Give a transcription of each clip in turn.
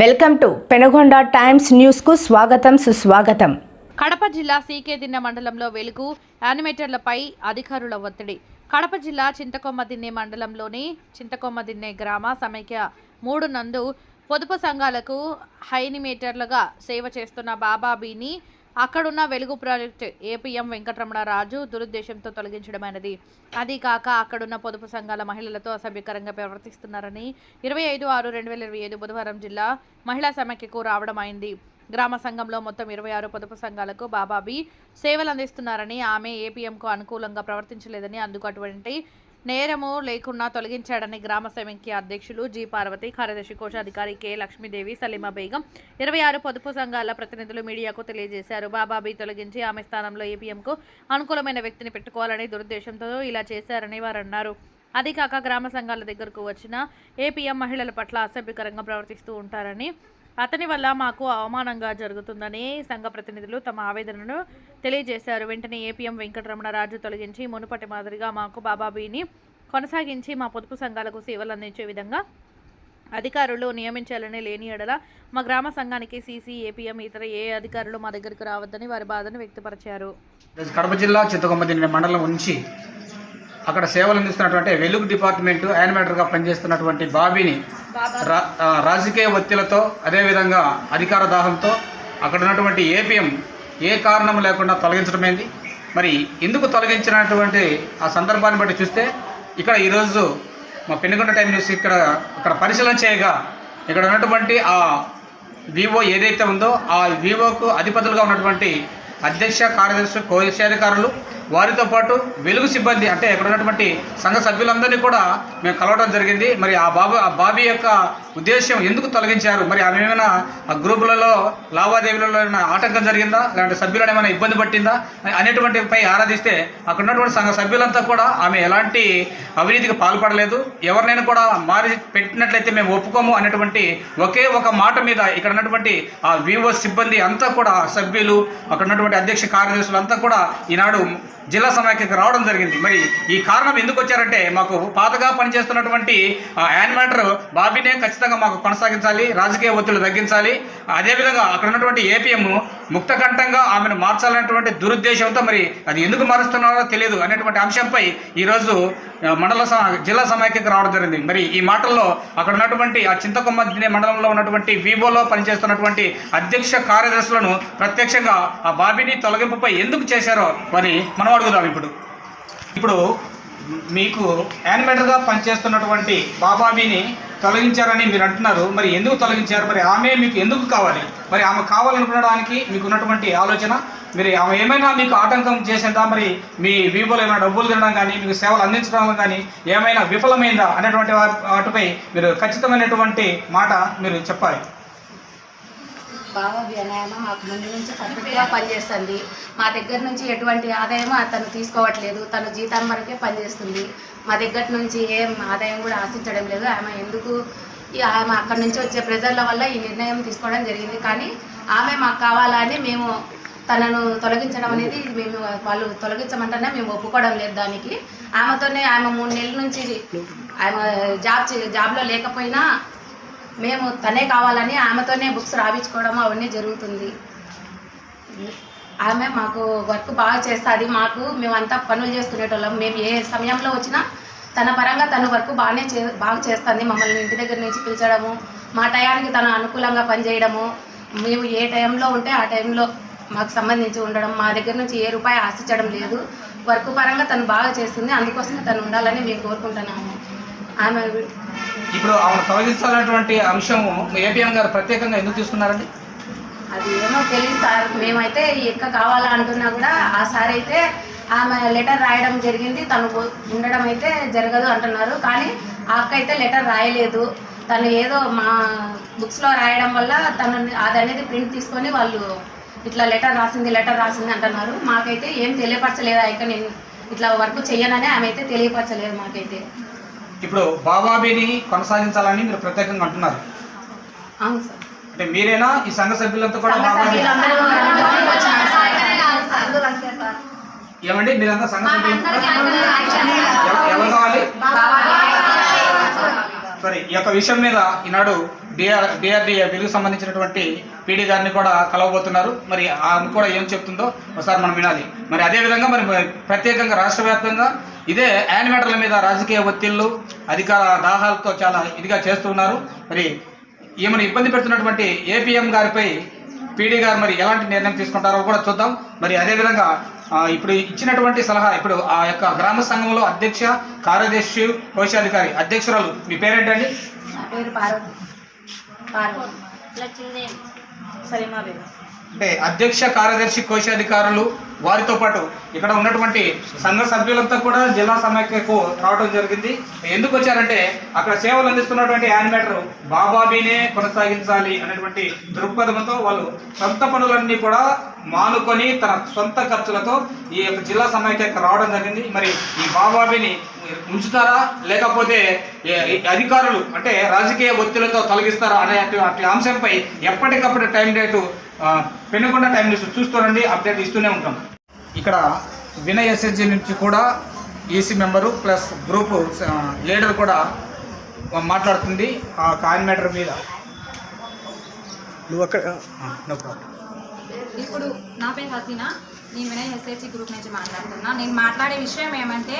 Welcome to Penagonda times న్యూస్కు స్వాగతం సుస్వాగతం. కడప జిల్లా సీకేదిన్నె మండలంలో వెలుగు యానిమేటర్లపై అధికారుల ఒత్తిడి. కడప జిల్లా చింతకొమ్మదిన్నె మండలంలోని చింతకొమ్మదిన్నె గ్రామ సమైక్య మూడు నందు పొదుపు సంఘాలకు హైనిమేటర్లుగా సేవ చేస్తున్న బాబాబీని అక్కడున్న వెలుగు ప్రాజెక్టు ఏపీఎం వెంకటరమణరాజు దురుద్దేశంతో తొలగించడమైనది. అది కాక అక్కడున్న పొదుపు సంఘాల మహిళలతో అసభ్యకరంగా ప్రవర్తిస్తున్నారని ఇరవై ఐదు ఆరు రెండు వేల ఇరవై ఐదు బుధవారం జిల్లా మహిళా సమైక్యకు రావడం అయింది. గ్రామ సంఘంలో మొత్తం ఇరవై ఆరు పొదుపు సంఘాలకు బాబాబీ సేవలు అందిస్తున్నారని ఆమె ఏపీఎంకు అనుకూలంగా ప్రవర్తించలేదని అందుకు అటువంటి నేరము లేకున్నా తొలగించాడని గ్రామ సమైక్య అధ్యక్షులు జి పార్వతి కార్యదర్శి కోశాధికారి కె లక్ష్మీదేవి సలీమా బేగం ఇరవై ఆరు పొదుపు సంఘాల ప్రతినిధులు మీడియాకు తెలియజేశారు. బాబాబీ తొలగించి ఆమె స్థానంలో ఏపీఎంకు అనుకూలమైన వ్యక్తిని పెట్టుకోవాలని దురుద్దేశంతో ఇలా చేశారని వారు అన్నారు అదీకాక గ్రామ సంఘాల దగ్గరకు వచ్చిన ఏపీఎం మహిళల పట్ల అసభ్యకరంగా ప్రవర్తిస్తూ ఉంటారని అతని వల్ల మాకు అవమానంగా జరుగుతుందని సంఘ ప్రతినిధులు తమ ఆవేదనను తెలియజేశారు. వెంటనే ఏపీఎం వెంకటరమణరాజు తొలగించి మునుపటి మాదిరిగా మాకు బాబాబీని కొనసాగించి మా పొదుపు సంఘాలకు సేవలు అందించే విధంగా అధికారులు నియమించాలని లేని ఎడల మా గ్రామ సంఘానికి సీసీ ఏపీఎం ఇతర ఏ అధికారులు మా దగ్గరకు రావద్దని వారి బాధను వ్యక్తపరిచారు. కడప జిల్లా చింతకొమ్మదిన్న మండలం ఉంచి అక్కడ సేవలు అందిస్తున్నటువంటి వెలుగు డిపార్ట్మెంట్ యానిమేటర్గా పనిచేస్తున్నటువంటి బాబీని రాజకీయ ఒత్తిళ్ళతో అదేవిధంగా అధికార దాహంతో అక్కడ ఉన్నటువంటి ఏపీఎం ఏ కారణం లేకుండా తొలగించడమైంది. మరి ఎందుకు తొలగించినటువంటి ఆ సందర్భాన్ని బట్టి చూస్తే ఇక్కడ ఈరోజు మా పెనుగొండ టైం న్యూస్ ఇక్కడ ఇక్కడ పరిశీలన చేయగా ఇక్కడ ఉన్నటువంటి ఆ వివో ఏదైతే ఉందో ఆ వివోకు అధిపతులుగా ఉన్నటువంటి అధ్యక్ష కార్యదర్శి కోశాధికారులు వారితో పాటు వెలుగు సిబ్బంది అంటే ఇక్కడ ఉన్నటువంటి సంఘ సభ్యులందరినీ కూడా మేము కలవడం జరిగింది. మరి ఆ బాబు ఆ బాబీ యొక్క ఉద్దేశం ఎందుకు తొలగించారు? మరి ఆమె ఏమైనా ఆ గ్రూపులలో లావాదేవీలలో ఏమైనా ఆటంకం జరిగిందా? లేదంటే సభ్యులను ఏమైనా ఇబ్బంది పట్టిందా? అనేటువంటి పై ఆరాధిస్తే అక్కడ ఉన్నటువంటి సంఘ సభ్యులంతా కూడా ఆమె ఎలాంటి అవినీతికి పాల్పడలేదు. ఎవరినైనా కూడా మారి పెట్టినట్లయితే మేము ఒప్పుకోము అనేటువంటి ఒకే ఒక మాట మీద ఇక్కడ ఉన్నటువంటి ఆ వివో సిబ్బంది అంతా కూడా సభ్యులు అక్కడ ఉన్నటువంటి అధ్యక్ష కార్యదర్శులంతా కూడా ఈనాడు జిల్లా సమాఖ్యకు రావడం జరిగింది. మరి ఈ కారణం ఎందుకు వచ్చారంటే మాకు పాతగా పనిచేస్తున్నటువంటి యానిమేటర్ బాబీనే ఖచ్చితంగా మాకు కొనసాగించాలి రాజకీయ ఒత్తిళ్ళు తగ్గించాలి. అదేవిధంగా అక్కడ ఉన్నటువంటి ఏపీఎం ముక్తకంఠంగా ఆమెను మార్చాలనేటువంటి దురుద్దేశంతో మరి అది ఎందుకు మారుస్తున్నారో తెలియదు అనేటువంటి అంశంపై ఈరోజు మండల జిల్లా సమాఖ్యకు రావడం జరిగింది. మరి ఈ మాటల్లో అక్కడ ఉన్నటువంటి ఆ చింతకొమ్మ మండలంలో ఉన్నటువంటి వివోలో పనిచేస్తున్నటువంటి అధ్యక్ష కార్యదర్శులను ప్రత్యక్షంగా ఆ బాబీ బాబీని తొలగింపుపై ఎందుకు చేశారో మరి మనం అడుగుదాం ఇప్పుడు. ఇప్పుడు మీకు యానిమేటర్గా పనిచేస్తున్నటువంటి బాబాబీని తొలగించారని మీరు అంటున్నారు. మరి ఎందుకు తొలగించారు? మరి ఆమె మీకు ఎందుకు కావాలి? మరి ఆమె కావాలనుకునడానికి మీకు ఉన్నటువంటి ఆలోచన? మరి ఆమె ఏమైనా మీకు ఆటంకం చేసిందా? మరి మీ వీబోలో ఏమైనా డబ్బులు తినడం కానీ మీకు సేవలు అందించడం కానీ ఏమైనా విఫలమైందా? అనేటువంటి వాటిపై మీరు ఖచ్చితమైనటువంటి మాట మీరు చెప్పాలి. బాబా వ్యాయామం మాకు ముందు నుంచి పర్ఫెక్ట్గా పనిచేస్తుంది. మా దగ్గర నుంచి ఎటువంటి ఆదాయం తను తీసుకోవట్లేదు. తను జీతం వరకే పనిచేస్తుంది. మా దగ్గర నుంచి ఏం ఆదాయం కూడా ఆశించడం లేదు. ఆమె ఎందుకు ఈ ఆమె అక్కడి నుంచి వచ్చే ప్రెజర్ల వల్ల ఈ నిర్ణయం తీసుకోవడం జరిగింది. కానీ ఆమె మాకు కావాలని మేము తనను తొలగించడం అనేది మేము వాళ్ళు తొలగించమంటేనే మేము ఒప్పుకోవడం లేదు దానికి. ఆమెతోనే ఆమె మూడు నెలల నుంచి ఆమె జాబ్ జాబ్లో లేకపోయినా మేము తనే కావాలని ఆమెతోనే బుక్స్ రాయించుకోవడం అవన్నీ జరుగుతుంది. ఆమె మాకు వర్క్ బాగా చేస్తుంది మాకు మేమంతా పనులు చేసుకునేటోళ్ళం మేము ఏ సమయంలో వచ్చినా తన పరంగా తను వర్క్ బాగానే చే బాగా చేస్తుంది. మమ్మల్ని ఇంటి దగ్గర నుంచి పిలిచడము మా టయానికి తను అనుకూలంగా పనిచేయడము. మేము ఏ టైంలో ఉంటే ఆ టైంలో మాకు సంబంధించి ఉండడం మా దగ్గర నుంచి ఏ రూపాయి ఆశించడం లేదు. వర్క్ పరంగా తను బాగా చేస్తుంది అందుకోసమే తను ఉండాలని మేము కోరుకుంటున్నాము. ఆమె ఇప్పుడు ఆమె తొలగించాలనేటువంటి అంశం ఏపీఎం గారు ప్రత్యేకంగా ఎందుకు తీసుకున్నారండి? అది ఏమో తెలియదు సార్. మేమైతే ఈ ఎక్క కావాలా అంటున్నా కూడా ఆ సార్ అయితే ఆమె లెటర్ రాయడం జరిగింది. తను ఉండడం అయితే జరగదు అంటున్నారు. కానీ ఆ అక్క అయితే లెటర్ రాయలేదు. తను ఏదో మా బుక్స్లో రాయడం వల్ల తను అది అనేది ప్రింట్ తీసుకొని వాళ్ళు ఇట్లా లెటర్ రాసింది లెటర్ రాసింది అంటున్నారు. మాకైతే ఏం తెలియపరచలేదు? అక్క నేను ఇట్లా వర్క్ చెయ్యనని ఆమె అయితే తెలియపరచలేదు మాకైతే. ఇప్పుడు బాబాబీని కొనసాగించాలని మీరు ప్రత్యేకంగా అంటున్నారు. అవును సార్. అంటే మీరేనా? ఈ సంఘ సభ్యులంతా కూడా బాబాబీ. ఏమండి? మీరంతా సంఘ సభ్యులు? ఎవరు కావాలి? సరే ఈ యొక్క విషయం మీద ఈనాడు డిఆర్ డిఆర్డిఏ వెలుగు సంబంధించినటువంటి పీడీ గారిని కూడా కలవబోతున్నారు. మరి ఆమె కూడా ఏం చెప్తుందో ఒకసారి మనం వినాలి. మరి అదే విధంగా మరి ప్రత్యేకంగా రాష్ట్ర వ్యాప్తంగా ఇదే యానిమేటర్ల మీద రాజకీయ ఒత్తిళ్ళు అధికార దాహాలతో చాలా ఇదిగా చేస్తున్నారు మరి ఈమెను ఇబ్బంది పెడుతున్నటువంటి ఏపీఎం గారిపై పీడీ గారు మరి ఎలాంటి నిర్ణయం తీసుకుంటారో కూడా చూద్దాం. మరి అదేవిధంగా ఇప్పుడు ఇచ్చినటువంటి సలహా ఇప్పుడు ఆ యొక్క గ్రామ సంఘంలో అధ్యక్ష కార్యదర్శి కోశాధికారి అధ్యక్షురాలు మీ పేరేంటండి? సలీమాబేగం అంటే అధ్యక్ష కార్యదర్శి కోశాధికారులు వారితో పాటు ఇక్కడ ఉన్నటువంటి సంఘ సభ్యులంతా కూడా జిల్లా సమైక్యకు రావడం జరిగింది. ఎందుకు వచ్చారంటే అక్కడ సేవలు అందిస్తున్నటువంటి యానిమేటర్ బాబాబీనే కొనసాగించాలి అనేటువంటి దృక్పథంతో వాళ్ళు సొంత పనులన్నీ కూడా మానుకొని తన సొంత ఖర్చులతో ఈ యొక్క జిల్లా సమైక్యకు రావడం జరిగింది. మరి ఈ బాబాబీని ఉంచుతారా? లేకపోతే అధికారులు అంటే రాజకీయ ఒత్తిళ్ళతో తొలగిస్తారా అనే అటు- అంశంపై ఎప్పటికప్పుడు టైం డేటు పెనుకుండా టైం న్యూస్ చూస్తూనండి అప్డేట్ ఇస్తూనే ఉంటాం. ఇక్కడ వినయ్ ఎస్ఎస్జి నుంచి కూడా EC member plus group leader కూడా మాట్లాడుతుంది ఆ కాయిన్ మ్యాటర్ మీద. నువ్వు అక్కడ నో ప్రాబ్లం. ఇప్పుడు నా పేరు హసీనా. నేను వినయ్ ఎస్హెచ్సి గ్రూప్ నుంచి మాట్లాడుతున్నా. నేను మాట్లాడే విషయం ఏమంటే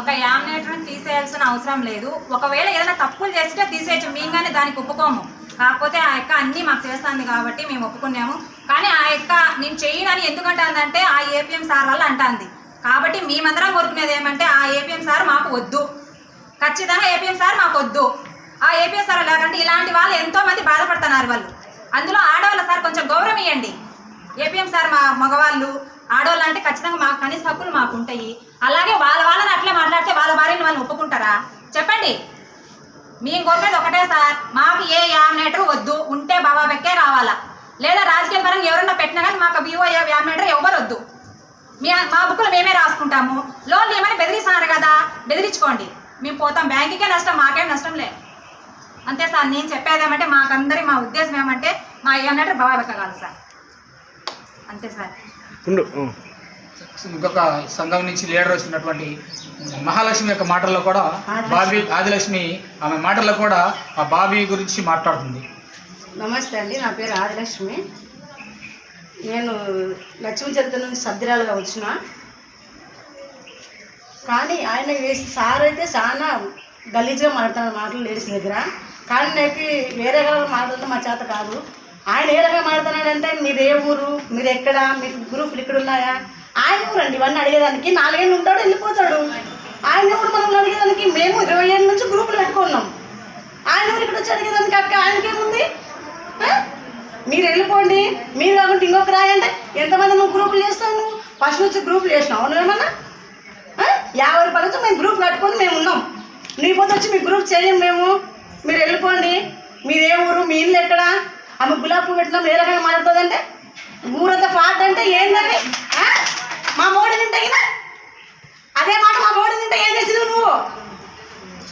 ఒక యామినేటర్ని తీసేయాల్సిన అవసరం లేదు. ఒకవేళ ఏదైనా తప్పులు చేస్తే తీసేయచ్చు. మేము కానీ దానికి ఒప్పుకోము. కాకపోతే ఆ యొక్క అన్నీ మాకు చేస్తుంది కాబట్టి మేము ఒప్పుకున్నాము. కానీ ఆ యొక్క నేను చెయ్యనని ఎందుకంటుందంటే ఆ ఏపీఎం సార్ వల్ల అంటుంది. కాబట్టి మేమందరం కోరుకునేది ఏమంటే ఆ ఏపీఎం సార్ మాకు వద్దు. ఖచ్చితంగా ఏపీఎం సార్ మాకు వద్దు. ఆ ఏపీఎం సార్ లేకంటే ఇలాంటి వాళ్ళు ఎంతోమంది బాధపడుతున్నారు వాళ్ళు. అందులో ఆడవాళ్ళ సార్ కొంచెం గౌరవం ఇవ్వండి ఏపీఎం సార్ మా మగవాళ్ళు ఆడవాళ్ళు అంటే ఖచ్చితంగా మాకు కనీస హక్కులు మాకు ఉంటాయి. అలాగే వాళ్ళ వాళ్ళని అట్లే మాట్లాడితే వాళ్ళ భార్యను వాళ్ళు ఒప్పుకుంటారా? చెప్పండి. మేము కోరుకునేది ఒకటే సార్ మాకు ఏ యామినేటర్ వద్దు ఉంటే బాబా బెక్కే లేదా రాజకీయ పరంగా ఎవరన్నా పెట్టినా కానీ మాకు వివో యామినేటర్ ఎవరు వద్దు. మీ మా బుక్లు మేమే రాసుకుంటాము. లోన్లు ఏమైనా బెదిరిస్తున్నారు కదా బెదిరించుకోండి. మేము పోతాం. బ్యాంకుకే నష్టం మాకేం నష్టం లే. అంతే సార్ నేను చెప్పేది ఏమంటే మాకందరి మా ఉద్దేశం ఏమంటే మా యామినేటర్ బాబా కాదు సార్. అంతే సార్. ఉండు. ఇంకొక సంఘం నుంచి లీడర్ వచ్చినటువంటి మహాలక్ష్మి యొక్క మాటల్లో కూడా బాబీ ఆదిలక్ష్మి ఆమె మాటల్లో కూడా ఆ బాబీ గురించి మాట్లాడుతుంది. నమస్తే అండి నా పేరు ఆదిలక్ష్మి. నేను లక్ష్మీ చరిత్ర నుంచి సభ్యురాలుగా వచ్చిన. కానీ ఆయన వేసి సార్ అయితే చాలా గలీజ్గా మాట్లాడుతున్నారు మాటలు లేడీస్ దగ్గర. కానీ నాకు వేరే మాట్లాడటం మా చేత కాదు. ఆయన ఏ రకంగా మాట్లాడుతున్నాడంటే మీరు ఏ ఊరు? మీరు ఎక్కడ మీకు గ్రూపులు ఇక్కడ ఉన్నాయా ఆయన ఊరండి ఇవన్నీ అడిగేదానికి నాలుగేళ్ళు ఉంటాడు వెళ్ళిపోతాడు. ఆయన ఊరు మనం అడిగేదానికి? మేము ఇరవై ఏళ్ళ నుంచి గ్రూపులు పెట్టుకున్నాం. ఆయన ఊరు ఇక్కడ వచ్చి అడిగేదానికి అక్క? ఆయనకేముంది? మీరు వెళ్ళిపోండి. మీరు కాకుండా ఇంకొక రాయంటే ఎంతమంది నువ్వు గ్రూపులు చేస్తావు నువ్వు? ఫస్ట్ నుంచి గ్రూపులు చేసినావు నువ్వేమన్నా యాభై రూపాయల మేము గ్రూప్ కట్టుకొని మేము ఉన్నాం. నీ పోతే వచ్చి మీ గ్రూప్ చేయం మేము. మీరు వెళ్ళిపోండి. మీరు ఏ ఊరు మీ ఇల్లు ఎక్కడ? ఆమె గులాబీ పువ్వు పెట్టినాం ఏ రకంగా మాట్లాడుతుందంటే? ఊరంత పాట అంటే ఏంటండి మా మోడీ తింటే అదే మాట మా మోడీ తింటే ఏం చేసినావు నువ్వు?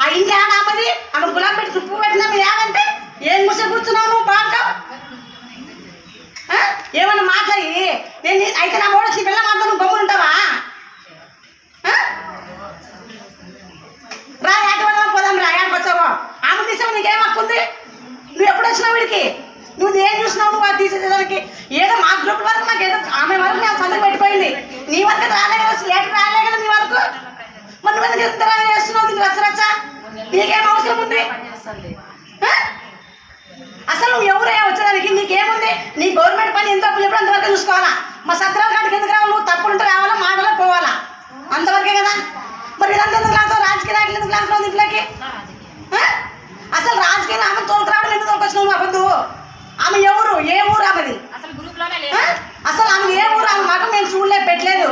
ఆ ఇంటి ఆడ ఆమెది ఆమె గులాబీ పెట్టి పువ్వు పెట్టినా మీరు ఏమంటే? ఏం ముస కూర్చున్నావు నువ్వు పాడతావు ఏమన్నా మాట్లాడి. నేను అయితే నా మోడీ పిల్ల మాట నువ్వు గమ్మున ఉంటావా? ఆ? రా యాటవాడ పోదాం రా యాడకి ఆమె తీసావు నీకేం హక్కు ఉంది? నువ్వు ఎప్పుడు వచ్చినావు వీడికి? నువ్వు ఏం చూసినావు? నువ్వు అది తీసేదానికి ఏదో మా గ్రూప్ వరకు నాకు ఏదో ఆమె వరకు నాకు సందర్భం పెట్టిపోయింది నీ వరకు రాలే కదా లేటర్ రాలే కదా నీ వరకు? మరి నువ్వు నిరంతరం చేస్తున్నావు? నీకు రచ్చ రచ్చ? నీకేం అవసరం ఉంది? అసలు నువ్వు ఎవరే వచ్చేదానికి? నీకేముంది? నీ గవర్నమెంట్ పని ఎంత అప్పులు ఎప్పుడు అంతవరకు చూసుకోవాలా? మా సత్రాల కాడికి ఎందుకు రావాలి? నువ్వు తప్పులు రావాలా? మాటలో పోవాలా? అంతవరకే కదా? మరి ఇదంతా ఎందుకు రాజకీయ నాయకులు ఎందుకు లాగుతావు ఇంట్లోకి? అసలు రాజకీయ ఆమె తోలుకు రావడం ఎందుకు తోలుకొచ్చినావు మా పొద్దు ఆమె ఎవరు ఏ ఊరు ఆమెది? అసలు ఆమె ఏ ఊరు? ఆమె మగం మేము చూడలేదు పెట్టలేదు.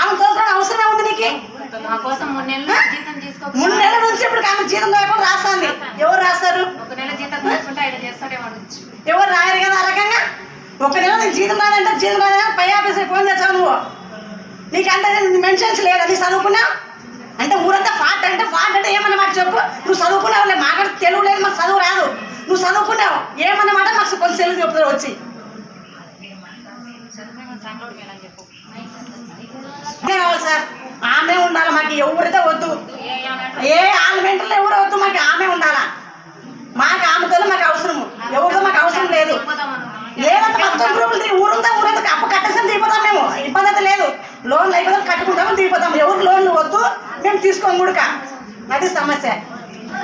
ఆమె తోలుకోవడం అవసరమే ఉంది నీకు? మూడు నెలలు నుంచి ఇప్పుడు ఆమె జీతం లేకుండా రాస్తుంది. ఎవరు రాస్తారు. ఎవరు రాయరు కదా ఆ రకంగా? ఒక నెల నీకు జీతం రాదంటే జీతం రాదని పై ఆఫీసర్ ఫోన్ చేస్తావు నువ్వు. నీకు అంటే మెన్షన్స్ లేదా నీ చదువుకున్నావు అంటే ఊరంతా ఫాట్ అంటే ఫాట్ అంటే ఏమన్నమాట చెప్పు? నువ్వు చదువుకున్నావు మాకు తెలుగు లేదు మాకు చదువు రాదు. నువ్వు చదువుకున్నావు ఏమన్నమాట మాకు కొంచెం తెలుగు చెప్తారు వచ్చి. కావాలి సార్ ఆమె ఉండాలి మాకు ఎవరితో వద్దు. ఏ ఆల్మెంటర్లు ఎవరు వద్దు మాకు ఆమె ఉండాలా మాకు ఆమెతో మాకు అవసరము ఎవరితో మాకు అవసరం లేదు లేదంటే మొత్తం గ్రూపులు తిరిగి ఊరుందా ఊరంతా అప్పు కట్టేసాం దిగిపోతాం మేము ఇబ్బంది అయితే లేదు లోన్లు అయిపోతాం కట్టుకుంటాము దిగిపోతాం ఎవరు లోన్లు వద్దు మేము తీసుకోం గుడక అది సమస్య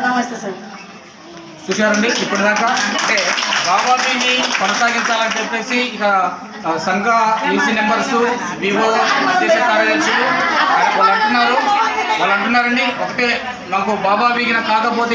నమస్తే సార్ చూశారండి. ఇప్పటిదాకా దాకా అంటే బాబాబీని కొనసాగించాలని చెప్పేసి ఇక సంఘ ఈసీ నెంబర్స్ వివో అధ్యక్ష కార్యదర్శులు వాళ్ళు అంటున్నారు. వాళ్ళు అంటున్నారండి ఒకటే మాకు బాబాబీగిన కాకపోతే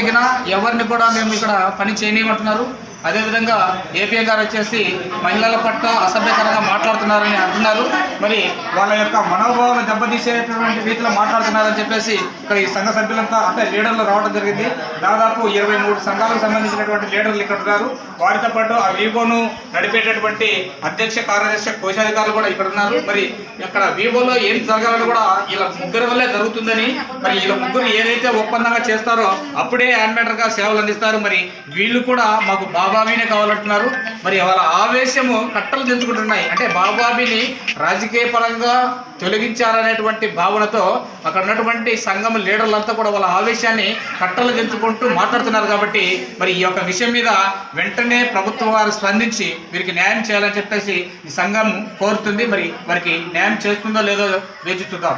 ఎవరిని కూడా మేము ఇక్కడ పని చేయనియమంటున్నారు అదేవిధంగా ఏపీ గారు వచ్చేసి మహిళల పట్ల అసభ్యకరంగా మాట్లాడుతున్నారని అంటున్నారు. మరి వాళ్ళ యొక్క మనోభావాలు దెబ్బతీసేటువంటి రీతిలో మాట్లాడుతున్నారని చెప్పేసి ఇక్కడ ఈ సంఘ సభ్యులంతా అంటే లీడర్లు రావడం జరిగింది. దాదాపు ఇరవై మూడు సంఘాలకు సంబంధించినటువంటి లీడర్లు ఇక్కడ ఉన్నారు. వారితో పాటు ఆ వీవోను నడిపేటటువంటి అధ్యక్ష కార్యదర్శి కోశాధికారులు కూడా ఇక్కడ ఉన్నారు. మరి ఇక్కడ వీవోలో ఏం జరగాలని కూడా ఇలా ముగ్గురు వల్లే జరుగుతుందని మరి ఇలా ముగ్గురు ఏదైతే ఒప్పందంగా చేస్తారో అప్పుడే యానిమేటర్గా సేవలు అందిస్తారు. మరి వీళ్ళు కూడా మాకు బాబాబీనే కావాలంటున్నారు. మరి వాళ్ళ ఆవేశము కట్టలు తెంచుకుంటున్నాయి. అంటే బాబాబీని రాజకీయ పరంగా తొలగించాలనేటువంటి భావనతో అక్కడ ఉన్నటువంటి సంఘం లీడర్లంతా కూడా వాళ్ళ ఆవేశాన్ని కట్టలు తెంచుకుంటూ మాట్లాడుతున్నారు కాబట్టి మరి ఈ యొక్క విషయం మీద వెంటనే ప్రభుత్వం వారు స్పందించి వీరికి న్యాయం చేయాలని చెప్పేసి ఈ సంఘం కోరుతుంది. మరి వారికి న్యాయం చేస్తుందో లేదో వేచి చూద్దాం.